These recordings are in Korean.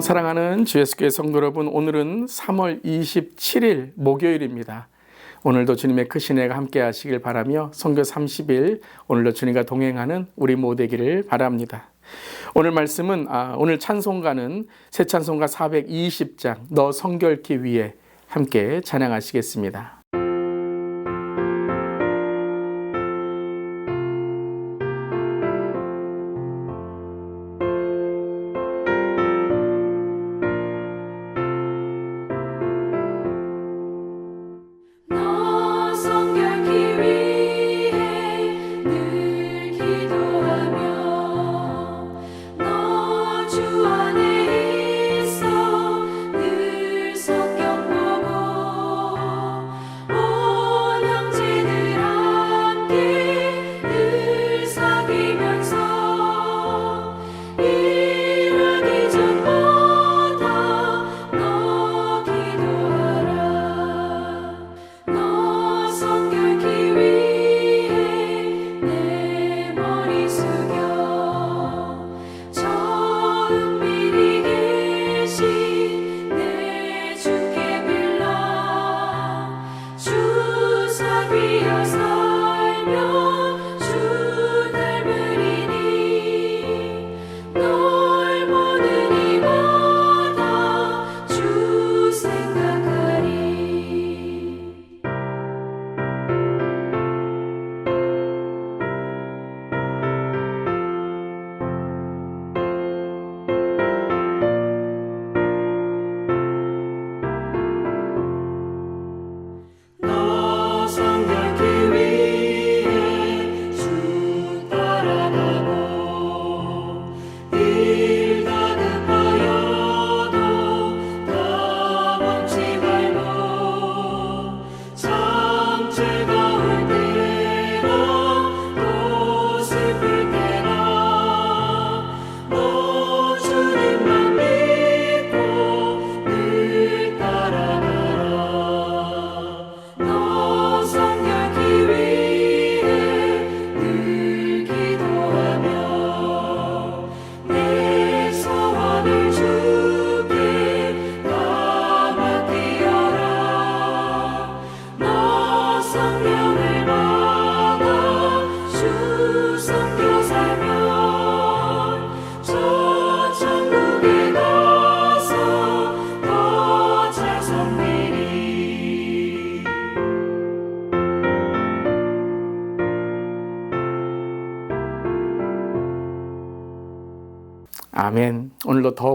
샬롬 사랑하는 주 예수교회 성도 여러분 오늘은 3월 27일 목요일입니다. 오늘도 주님의 크신 애가 함께 하시길 바라며 성교 30일 오늘도 주님과 동행하는 우리 모두기를 바랍니다. 오늘 말씀은 아, 오늘 찬송가는 새 찬송가 420장 너 성결케 위해 함께 찬양하시겠습니다.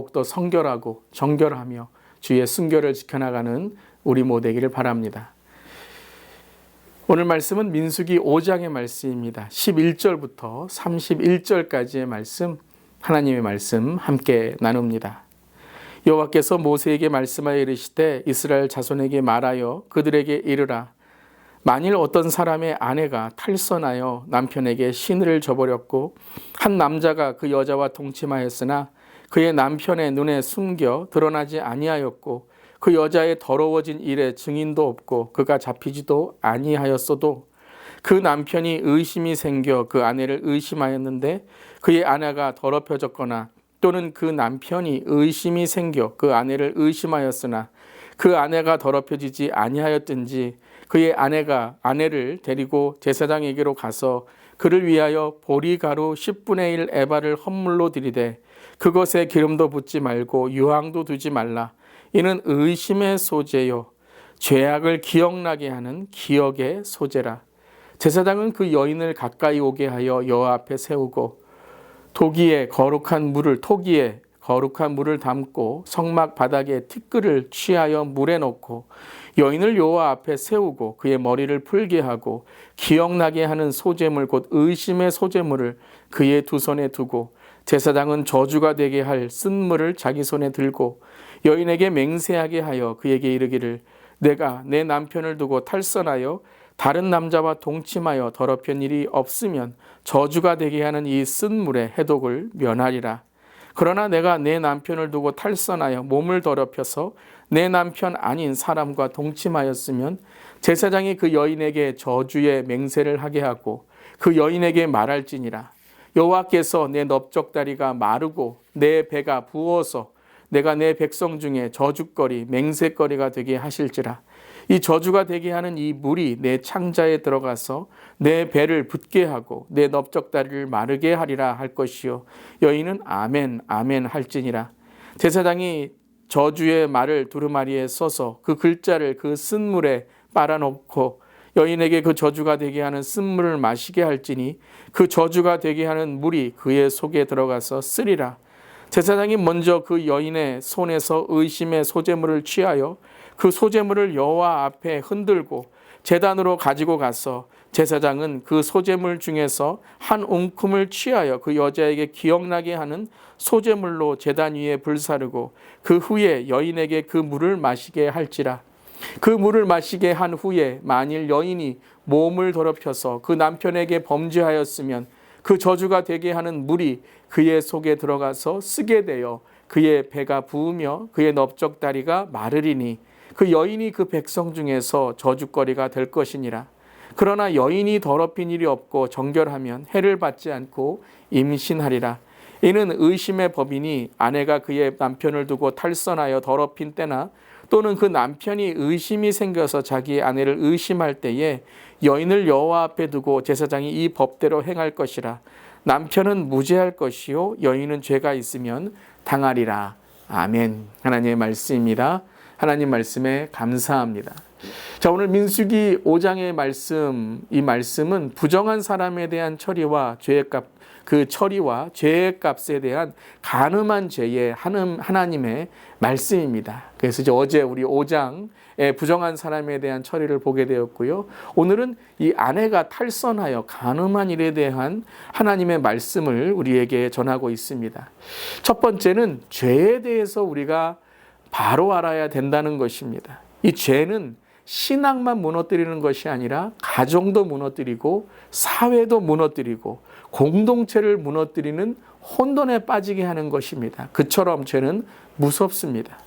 더욱더 성결하고 정결하며 주의 순결을 지켜나가는 우리 모두기를 바랍니다. 오늘 말씀은 민수기 5장의 말씀입니다. 11절부터 31절까지의 말씀, 하나님의 말씀 함께 나눕니다. 여호와께서 모세에게 말씀하여 이르시되 이스라엘 자손에게 말하여 그들에게 이르라 만일 어떤 사람의 아내가 탈선하여 남편에게 신을 저버렸고 한 남자가 그 여자와 동침하였으나 그의 남편의 눈에 숨겨 드러나지 아니하였고 그 여자의 더러워진 일에 증인도 없고 그가 잡히지도 아니하였어도 그 남편이 의심이 생겨 그 아내를 의심하였는데 그의 아내가 더럽혀졌거나 또는 그 남편이 의심이 생겨 그 아내를 의심하였으나 그 아내가 더럽혀지지 아니하였든지 그의 아내가 아내를 데리고 제사장에게로 가서 그를 위하여 보리가루 10분의 1 에바를 헌물로 드리되 그것에 기름도 붓지 말고 유황도 두지 말라. 이는 의심의 소재요. 죄악을 기억나게 하는 기억의 소재라. 제사장은 그 여인을 가까이 오게 하여 여호와 앞에 세우고 도기에 거룩한 물을 토기에 거룩한 물을 담고 성막 바닥에 티끌을 취하여 물에 넣고 여인을 여호와 앞에 세우고 그의 머리를 풀게 하고 기억나게 하는 소재물 곧 의심의 소재물을 그의 두 손에 두고 제사장은 저주가 되게 할 쓴물을 자기 손에 들고 여인에게 맹세하게 하여 그에게 이르기를 내가 내 남편을 두고 탈선하여 다른 남자와 동침하여 더럽힌 일이 없으면 저주가 되게 하는 이 쓴물의 해독을 면하리라. 그러나 내가 내 남편을 두고 탈선하여 몸을 더럽혀서 내 남편 아닌 사람과 동침하였으면 제사장이 그 여인에게 저주의 맹세를 하게 하고 그 여인에게 말할지니라 여호와께서 내 넓적다리가 마르고 내 배가 부어서 내가 내 백성 중에 저주거리 맹세거리가 되게 하실지라. 이 저주가 되게 하는 이 물이 내 창자에 들어가서 내 배를 붓게 하고 내 넓적다리를 마르게 하리라 할 것이요. 여인은 아멘 아멘 할지니라. 제사장이 저주의 말을 두루마리에 써서 그 글자를 그 쓴 물에 빨아놓고 여인에게 그 저주가 되게 하는 쓴물을 마시게 할지니 그 저주가 되게 하는 물이 그의 속에 들어가서 쓰리라. 제사장이 먼저 그 여인의 손에서 의심의 소재물을 취하여 그 소재물을 여호와 앞에 흔들고 제단으로 가지고 가서 제사장은 그 소재물 중에서 한 웅큼을 취하여 그 여자에게 기억나게 하는 소재물로 제단 위에 불사르고 그 후에 여인에게 그 물을 마시게 할지라 그 물을 마시게 한 후에 만일 여인이 몸을 더럽혀서 그 남편에게 범죄하였으면 그 저주가 되게 하는 물이 그의 속에 들어가서 쓰게 되어 그의 배가 부으며 그의 넓적다리가 마르리니 그 여인이 그 백성 중에서 저주거리가 될 것이니라. 그러나 여인이 더럽힌 일이 없고 정결하면 해를 받지 않고 임신하리라. 이는 의심의 법이니 아내가 그의 남편을 두고 탈선하여 더럽힌 때나 또는 그 남편이 의심이 생겨서 자기의 아내를 의심할 때에 여인을 여호와 앞에 두고 제사장이 이 법대로 행할 것이라. 남편은 무죄할 것이요 여인은 죄가 있으면 당하리라. 아멘. 하나님의 말씀입니다. 하나님 말씀에 감사합니다. 자, 오늘 민수기 5장의 말씀, 이 말씀은 부정한 사람에 대한 처리와 죄의 값, 그 처리와 죄의 값에 대한 가늠한 죄의 하나님의 말씀입니다. 그래서 이제 어제 우리 5장의 부정한 사람에 대한 처리를 보게 되었고요. 오늘은 이 아내가 탈선하여 가늠한 일에 대한 하나님의 말씀을 우리에게 전하고 있습니다. 첫 번째는 죄에 대해서 우리가 바로 알아야 된다는 것입니다. 이 죄는 신앙만 무너뜨리는 것이 아니라 가정도 무너뜨리고 사회도 무너뜨리고 공동체를 무너뜨리는 혼돈에 빠지게 하는 것입니다. 그처럼 죄는 무섭습니다.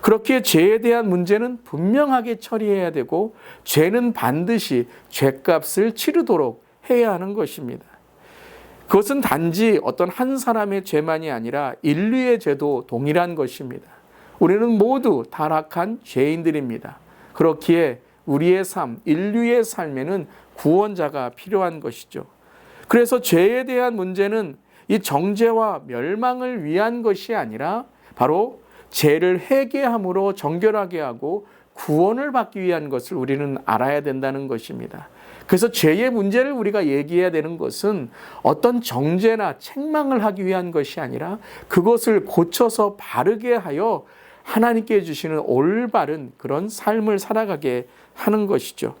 그렇기에 죄에 대한 문제는 분명하게 처리해야 되고 죄는 반드시 죄값을 치르도록 해야 하는 것입니다. 그것은 단지 어떤 한 사람의 죄만이 아니라 인류의 죄도 동일한 것입니다. 우리는 모두 타락한 죄인들입니다. 그렇기에 우리의 삶, 인류의 삶에는 구원자가 필요한 것이죠. 그래서 죄에 대한 문제는 이 정죄와 멸망을 위한 것이 아니라 바로 죄를 회개함으로 정결하게 하고 구원을 받기 위한 것을 우리는 알아야 된다는 것입니다. 그래서 죄의 문제를 우리가 얘기해야 되는 것은 어떤 정죄나 책망을 하기 위한 것이 아니라 그것을 고쳐서 바르게 하여 하나님께 주시는 올바른 그런 삶을 살아가게 하는 것이죠.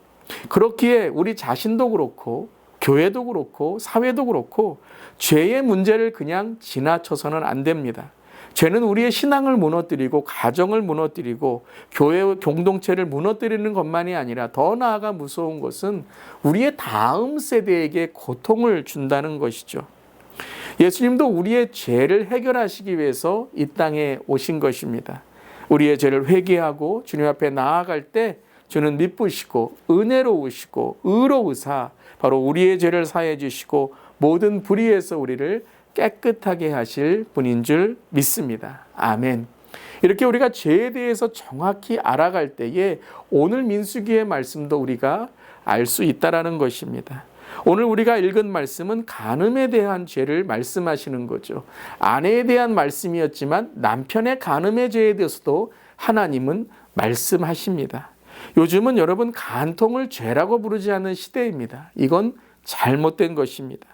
그렇기에 우리 자신도 그렇고 교회도 그렇고 사회도 그렇고 죄의 문제를 그냥 지나쳐서는 안 됩니다. 죄는 우리의 신앙을 무너뜨리고 가정을 무너뜨리고 교회 공동체를 무너뜨리는 것만이 아니라 더 나아가 무서운 것은 우리의 다음 세대에게 고통을 준다는 것이죠. 예수님도 우리의 죄를 해결하시기 위해서 이 땅에 오신 것입니다. 우리의 죄를 회개하고 주님 앞에 나아갈 때 주는 미쁘시고 은혜로우시고 의로우사 바로 우리의 죄를 사해 주시고 모든 불의에서 우리를 깨끗하게 하실 분인 줄 믿습니다. 아멘. 이렇게 우리가 죄에 대해서 정확히 알아갈 때에 오늘 민수기의 말씀도 우리가 알 수 있다라는 것입니다. 오늘 우리가 읽은 말씀은 간음에 대한 죄를 말씀하시는 거죠. 아내에 대한 말씀이었지만 남편의 간음의 죄에 대해서도 하나님은 말씀하십니다. 요즘은 여러분 간통을 죄라고 부르지 않는 시대입니다. 이건 잘못된 것입니다.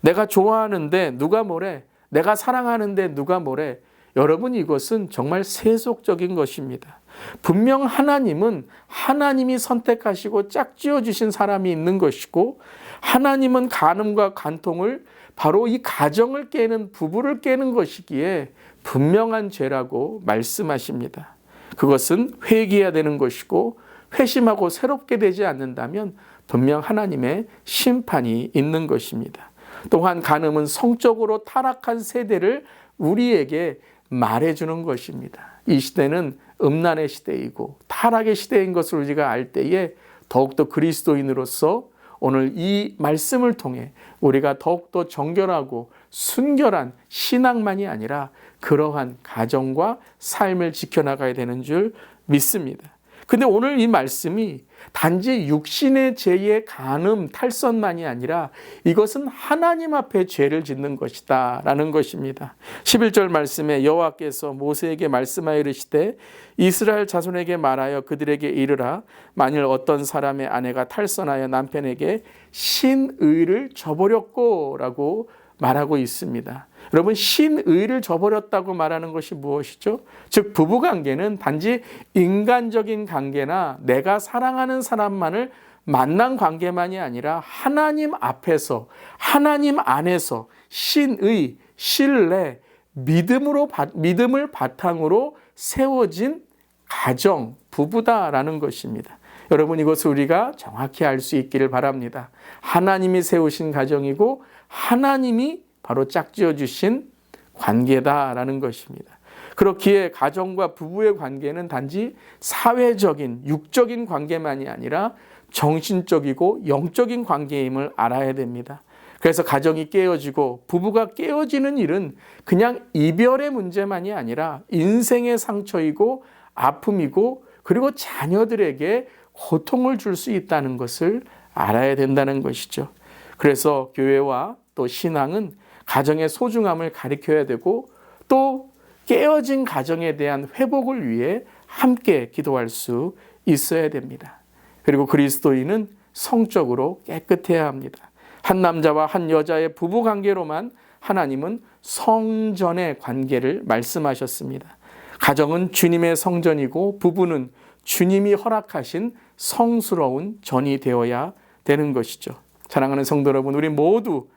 내가 좋아하는데 누가 뭐래? 내가 사랑하는데 누가 뭐래? 여러분 이것은 정말 세속적인 것입니다. 분명 하나님은 하나님이 선택하시고 짝지어 주신 사람이 있는 것이고 하나님은 간음과 간통을 바로 이 가정을 깨는 부부를 깨는 것이기에 분명한 죄라고 말씀하십니다. 그것은 회개해야 되는 것이고 회심하고 새롭게 되지 않는다면 분명 하나님의 심판이 있는 것입니다. 또한 간음은 성적으로 타락한 세대를 우리에게 말해주는 것입니다. 이 시대는 음란의 시대이고 타락의 시대인 것을 우리가 알 때에 더욱더 그리스도인으로서 오늘 이 말씀을 통해 우리가 더욱더 정결하고 순결한 신앙만이 아니라 그러한 가정과 삶을 지켜나가야 되는 줄 믿습니다. 근데 오늘 이 말씀이 단지 육신의 죄의 간음, 탈선만이 아니라 이것은 하나님 앞에 죄를 짓는 것이다 라는 것입니다. 11절 말씀에 여호와께서 모세에게 말씀하여 이르시되 이스라엘 자손에게 말하여 그들에게 이르라 만일 어떤 사람의 아내가 탈선하여 남편에게 신의를 저버렸고 라고 말하고 있습니다. 여러분 신의를 저버렸다고 말하는 것이 무엇이죠? 즉 부부 관계는 단지 인간적인 관계나 내가 사랑하는 사람만을 만난 관계만이 아니라 하나님 앞에서 하나님 안에서 신의 신뢰 믿음으로 바- 믿음을 바탕으로 세워진 가정 부부다라는 것입니다. 여러분 이것을 우리가 정확히 알 수 있기를 바랍니다. 하나님이 세우신 가정이고 하나님이 바로 짝지어 주신 관계다라는 것입니다. 그렇기에 가정과 부부의 관계는 단지 사회적인 육적인 관계만이 아니라 정신적이고 영적인 관계임을 알아야 됩니다. 그래서 가정이 깨어지고 부부가 깨어지는 일은 그냥 이별의 문제만이 아니라 인생의 상처이고 아픔이고 그리고 자녀들에게 고통을 줄 수 있다는 것을 알아야 된다는 것이죠. 그래서 교회와 또 신앙은 가정의 소중함을 가리켜야 되고 또 깨어진 가정에 대한 회복을 위해 함께 기도할 수 있어야 됩니다. 그리고 그리스도인은 성적으로 깨끗해야 합니다. 한 남자와 한 여자의 부부 관계로만 하나님은 성전의 관계를 말씀하셨습니다. 가정은 주님의 성전이고 부부는 주님이 허락하신 성스러운 전이 되어야 되는 것이죠. 사랑하는 성도 여러분, 우리 모두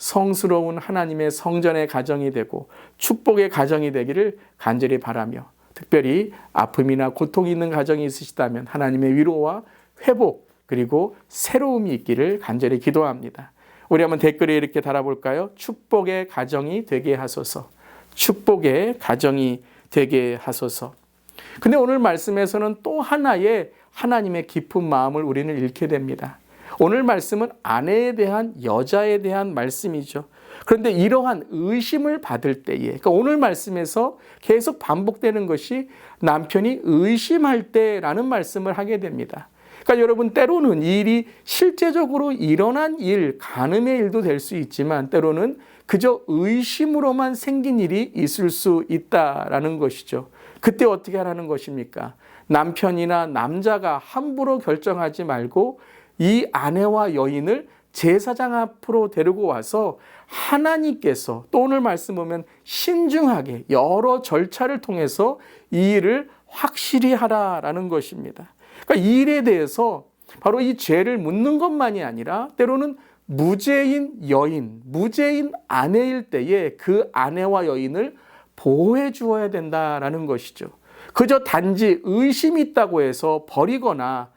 성스러운 하나님의 성전의 가정이 되고 축복의 가정이 되기를 간절히 바라며 특별히 아픔이나 고통이 있는 가정이 있으시다면 하나님의 위로와 회복 그리고 새로움이 있기를 간절히 기도합니다. 우리 한번 댓글에 이렇게 달아볼까요? 축복의 가정이 되게 하소서. 축복의 가정이 되게 하소서. 근데 오늘 말씀에서는 또 하나의 하나님의 깊은 마음을 우리는 잃게 됩니다. 오늘 말씀은 아내에 대한 여자에 대한 말씀이죠. 그런데 이러한 의심을 받을 때에, 그러니까 오늘 말씀에서 계속 반복되는 것이 남편이 의심할 때라는 말씀을 하게 됩니다. 그러니까 여러분 때로는 이 일이 실제적으로 일어난 일, 간음의 일도 될 수 있지만 때로는 그저 의심으로만 생긴 일이 있을 수 있다라는 것이죠. 그때 어떻게 하라는 것입니까? 남편이나 남자가 함부로 결정하지 말고 이 아내와 여인을 제사장 앞으로 데리고 와서 하나님께서 또 오늘 말씀 보면 신중하게 여러 절차를 통해서 이 일을 확실히 하라라는 것입니다. 그러니까 이 일에 대해서 바로 이 죄를 묻는 것만이 아니라 때로는 무죄인 여인, 무죄인 아내일 때에 그 아내와 여인을 보호해 주어야 된다라는 것이죠. 그저 단지 의심이 있다고 해서 버리거나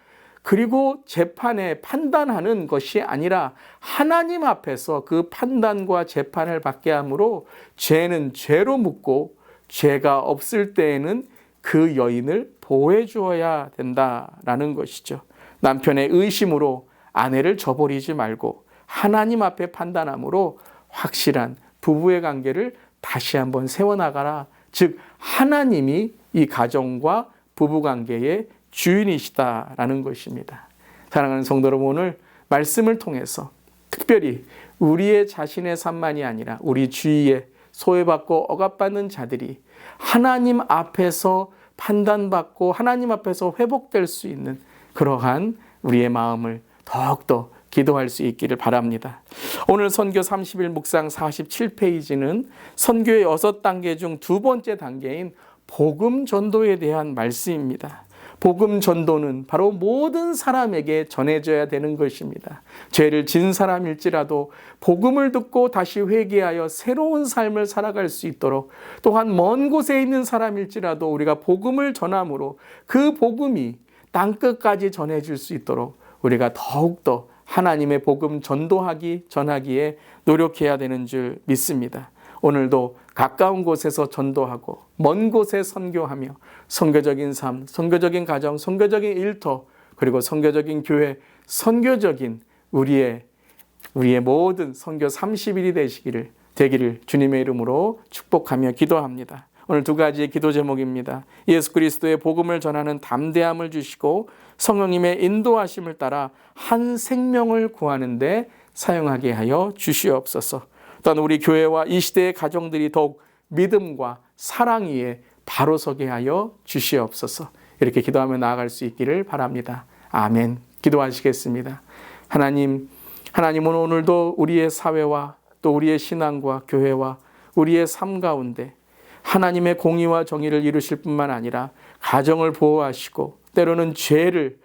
그리고 재판에 판단하는 것이 아니라 하나님 앞에서 그 판단과 재판을 받게 하므로 죄는 죄로 묻고 죄가 없을 때에는 그 여인을 보호해 주어야 된다라는 것이죠. 남편의 의심으로 아내를 저버리지 말고 하나님 앞에 판단함으로 확실한 부부의 관계를 다시 한번 세워나가라. 즉, 하나님이 이 가정과 부부 관계의 주인이시다라는 것입니다. 사랑하는 성도 여러분, 오늘 말씀을 통해서 특별히 우리의 자신의 삶만이 아니라 우리 주위에 소외받고 억압받는 자들이 하나님 앞에서 판단받고 하나님 앞에서 회복될 수 있는 그러한 우리의 마음을 더욱더 기도할 수 있기를 바랍니다. 오늘 선교 30일 묵상 47페이지는 선교의 여섯 단계 중 두 번째 단계인 복음 전도에 대한 말씀입니다. 복음 전도는 바로 모든 사람에게 전해져야 되는 것입니다. 죄를 진 사람일지라도 복음을 듣고 다시 회개하여 새로운 삶을 살아갈 수 있도록 또한 먼 곳에 있는 사람일지라도 우리가 복음을 전함으로 그 복음이 땅 끝까지 전해질 수 있도록 우리가 더욱더 하나님의 복음 전도하기 전하기에 노력해야 되는 줄 믿습니다. 오늘도 가까운 곳에서 전도하고 먼 곳에 선교하며 선교적인 삶, 선교적인 가정, 선교적인 일터 그리고 선교적인 교회, 선교적인 우리의 우리의 모든 선교 30일이 되시기를 되기를 주님의 이름으로 축복하며 기도합니다. 오늘 두 가지의 기도 제목입니다. 예수 그리스도의 복음을 전하는 담대함을 주시고 성령님의 인도하심을 따라 한 생명을 구하는데 사용하게 하여 주시옵소서. 또한 우리 교회와 이 시대의 가정들이 더욱 믿음과 사랑 위에 바로 서게 하여 주시옵소서. 이렇게 기도하며 나아갈 수 있기를 바랍니다. 아멘. 기도하시겠습니다. 하나님, 하나님은 오늘도 우리의 사회와 또 우리의 신앙과 교회와 우리의 삶 가운데 하나님의 공의와 정의를 이루실 뿐만 아니라 가정을 보호하시고 때로는 죄를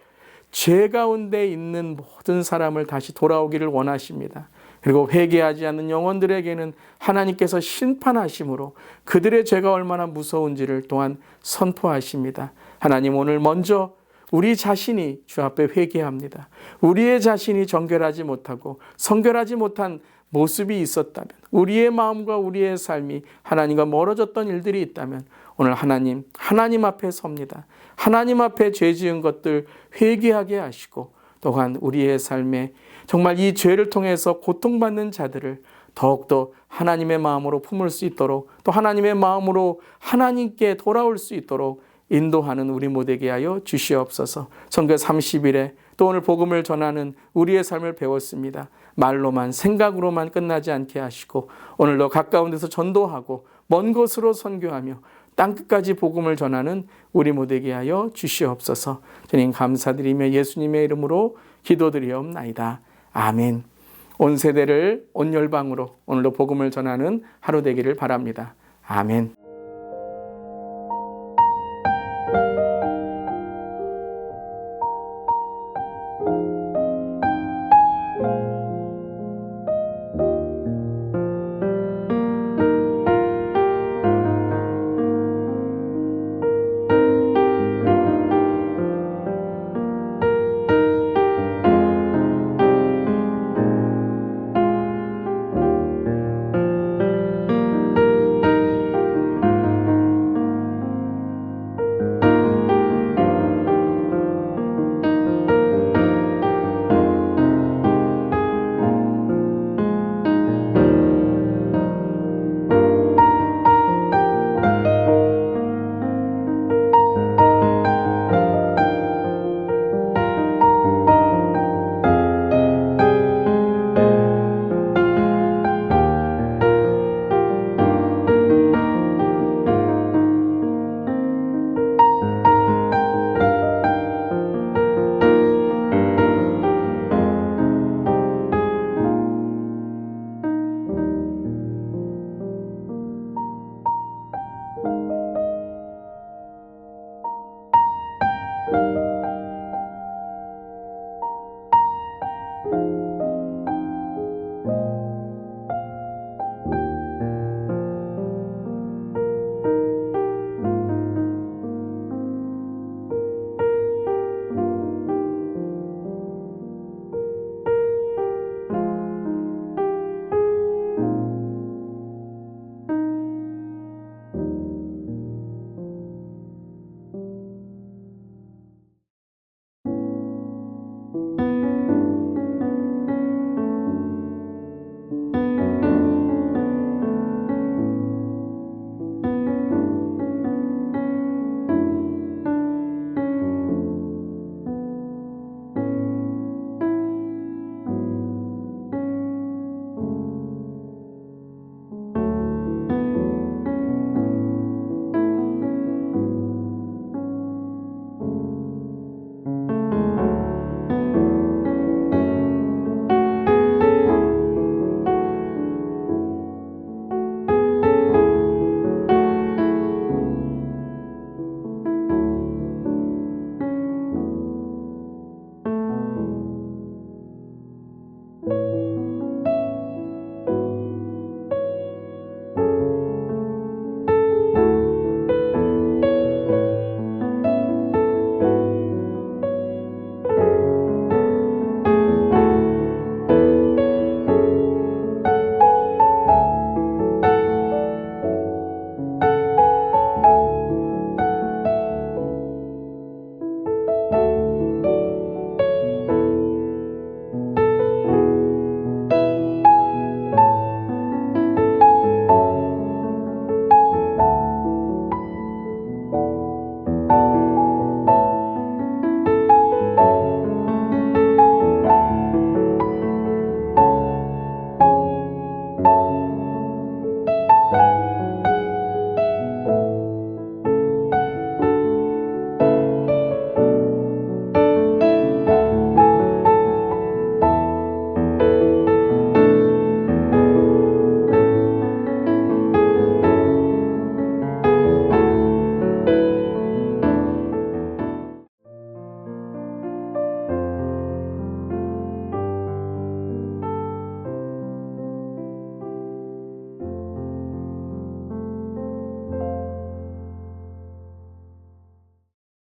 죄 가운데 있는 모든 사람을 다시 돌아오기를 원하십니다. 그리고 회개하지 않는 영혼들에게는 하나님께서 심판하심으로 그들의 죄가 얼마나 무서운지를 또한 선포하십니다. 하나님 오늘 먼저 우리 자신이 주 앞에 회개합니다. 우리의 자신이 정결하지 못하고 성결하지 못한 모습이 있었다면 우리의 마음과 우리의 삶이 하나님과 멀어졌던 일들이 있다면 오늘 하나님 하나님 앞에 섭니다. 하나님 앞에 죄 지은 것들 회개하게 하시고 또한 우리의 삶에 정말 이 죄를 통해서 고통받는 자들을 더욱더 하나님의 마음으로 품을 수 있도록 또 하나님의 마음으로 하나님께 돌아올 수 있도록 인도하는 우리 모두에게 하여 주시옵소서. 성경 30일에 또 오늘 복음을 전하는 우리의 삶을 배웠습니다. 말로만 생각으로만 끝나지 않게 하시고 오늘도 가까운 데서 전도하고 먼 곳으로 선교하며 땅 끝까지 복음을 전하는 우리 모두에게 하여 주시옵소서. 주님 감사드리며 예수님의 이름으로 기도드리옵나이다. 아멘. 온 세대를 온 열방으로 오늘도 복음을 전하는 하루 되기를 바랍니다. 아멘.